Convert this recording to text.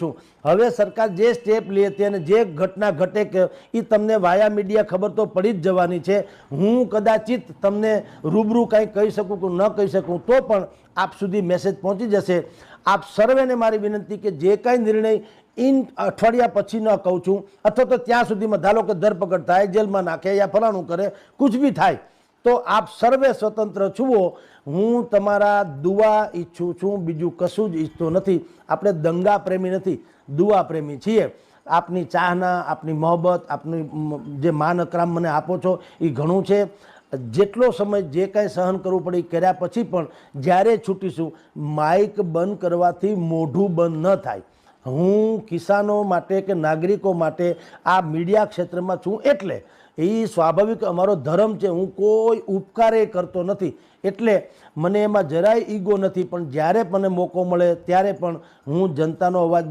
છું. હવે સરકાર જે સ્ટેપ લે તે અને જે ઘટના ઘટે કે એ તમને વાયા મીડિયા ખબર તો પડી જ જવાની છે. હું કદાચિત તમને રૂબરૂ કાંઈ કહી શકું કે ન કહી શકું, તો પણ આપ સુધી મેસેજ પહોંચી જશે. આપ સર્વેને મારી વિનંતી કે જે કાંઈ નિર્ણય ઇન અઠવાડિયા પછી ન કહું છું, અથવા તો ત્યાં સુધીમાં ધારો કે ધરપકડ થાય, જેલમાં નાખે યા ફલાણું કરે, કુછ બી થાય તો આપ સર્વે સ્વતંત્ર છુઓ. હું તમારા દુઆ ઈચ્છું છું, બીજું કશું જ ઈચ્છતો નથી. આપણે દંગા પ્રેમી નથી દુઆ પ્રેમી છીએ. આપની ચાહના, આપની મોહબત આપની જે માન અકરામ મને આપો છો એ ઘણું છે. જેટલો સમય જે કાંઈ સહન કરવું પડે કર્યા પછી પણ જ્યારે છૂટીશું, માઇક બંધ કરવાથી મોઢું બંધ ન થાય. હું કિસાનો માટે કે નાગરિકો માટે આ મીડિયા ક્ષેત્રમાં છું એટલે એ સ્વાભાવિક અમારો ધર્મ છે. હું કોઈ ઉપકારે કરતો નથી. એટલે મને એમાં જરાય ઈગો નથી. પણ જ્યારે મને મોકો મળે ત્યારે પણ હું જનતાનો અવાજ